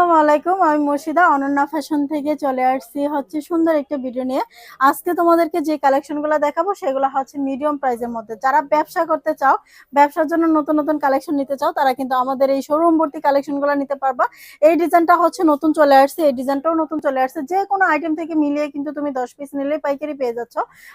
আসসালামু আলাইকুম, আমি মুর্শিদা, অনন্যা ফ্যাশন থেকে চলে আসছি হচ্ছে সুন্দর একটা ভিডিও নিয়ে। আজকে তোমাদেরকে যে কালেকশনগুলো দেখাবো, সেগুলো হচ্ছে মিডিয়াম প্রাইসের মধ্যে। যারা ব্যবসা করতে চাও, ব্যবসার জন্য নতুন নতুন কালেকশন নিতে চাও, তারা কিন্তু আমাদের এই শোরুম ভর্তি কালেকশনগুলো নিতে পারবা। এই ডিজাইনটা হচ্ছে নতুন চলে আসছে, এই ডিজাইনটাও নতুন চলে আসছে। যে কোনো আইটেম থেকে মিলিয়ে কিন্তু তুমি দশ পিস নিলে পাইকারি পেয়ে যাচ্ছ।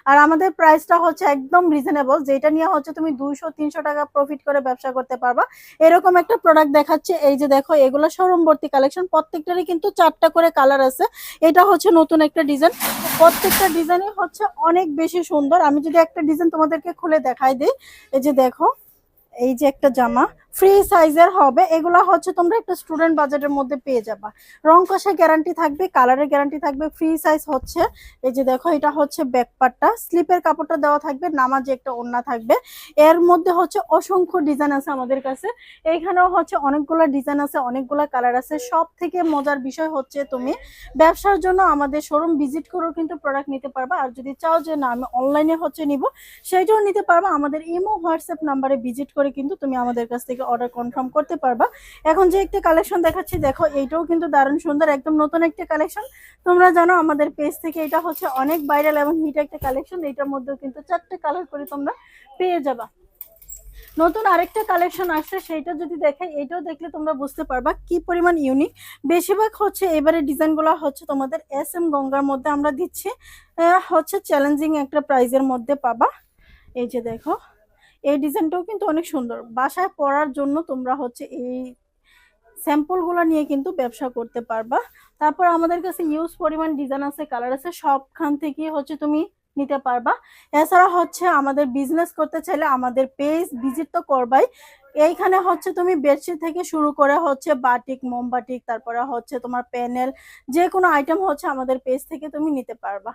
আর আমাদের প্রাইসটা হচ্ছে একদম রিজনেবল যেটা নিয়ে হচ্ছে তুমি দুইশো, তিনশো টাকা প্রফিট করে ব্যবসা করতে পারবা। এরকম একটা প্রোডাক্ট দেখাচ্ছে, এই যে দেখো, এগুলো শোরুম ভর্তি কালেকশন প্রত্যেকটারই কিন্তু চারটা করে কালার আছে। এটা হচ্ছে নতুন একটা ডিজাইন প্রত্যেকটা ডিজাইনই হচ্ছে অনেক বেশি সুন্দর। আমি যদি একটা ডিজাইন তোমাদেরকে খুলে দেখাই দিই, এই যে দেখো। এই যে একটা জামা ফ্রি সাইজের হবে। এগুলা হচ্ছে তোমরা একটা স্টুডেন্ট বাজেটের মধ্যে পেয়ে যাবা। রং কষা গ্যারান্টি থাকবে কালারের গ্যারান্টি থাকবে ফ্রি সাইজ হচ্ছে। এই যে দেখো, এটা হচ্ছে ব্যাকপারটা স্লিপের কাপড়টা দেওয়া থাকবে, নামাজে একটা ওড়না থাকবে। এর মধ্যে হচ্ছে অসংখ্য ডিজাইন আছে আমাদের কাছে। এইখানেও হচ্ছে অনেকগুলো ডিজাইন আছে, অনেকগুলো কালার আছে। সব থেকে মজার বিষয় হচ্ছে তুমি ব্যবসার জন্য আমাদের শোরুম ভিজিট করেও কিন্তু প্রোডাক্ট নিতে পারবা। আর যদি চাও যে না, আমি অনলাইনে হচ্ছে নিব, সেইটাও নিতে পারবা। আমাদের ইমো, হোয়াটসঅ্যাপ নাম্বারে ভিজিট করে কিন্তু তুমি আমাদের কাছ থেকে অর্ডার কনফার্ম করতে পারবা। এখন যে একটা কালেকশন দেখাচ্ছি, দেখো এইটাও কিন্তু দারুণ সুন্দর, একদম নতুন একটা কালেকশন তোমরা জানো আমাদের পেজ থেকে এটা হচ্ছে অনেক ভাইরাল এবং হিট একটা কালেকশন এইটার মধ্যেও কিন্তু চারটে কালার করে তোমরা পেয়ে যাবা। নতুন আরেকটা কালেকশন আসছে, সেইটা যদি দেখাই এটাও দেখলে তোমরা বুঝতে পারবা কি পরিমাণ ইউনিক বেশিরভাগ হচ্ছে এবারে ডিজাইনগুলো হচ্ছে তোমাদের এস এম গঙ্গার মধ্যে আমরা দিচ্ছি। হচ্ছে চ্যালেঞ্জিং একটা প্রাইজের মধ্যে পাবা। এই যে দেখো। এই ডিজাইনটাও কিন্তু অনেক সুন্দর। বাসায় পরার জন্য তোমরা হচ্ছে এই স্যাম্পলগুলো নিয়ে কিন্তু ব্যবসা করতে পারবা। তারপর আমাদের কাছে ইউজ পরিমাণ ডিজাইন আছে কালার আছে, সবখান থেকে হচ্ছে তুমি নিতে পারবা। এছাড়া হচ্ছে আমাদের বিজনেস করতে চাইলে আমাদের পেজ ভিজিট তো করবাই। এইখানে হচ্ছে তুমি বেডশিট থেকে শুরু করে হচ্ছে বাটিক মোমবাটিক তারপরে হচ্ছে তোমার প্যানেল যে কোনো আইটেম হচ্ছে আমাদের পেজ থেকে তুমি নিতে পারবা।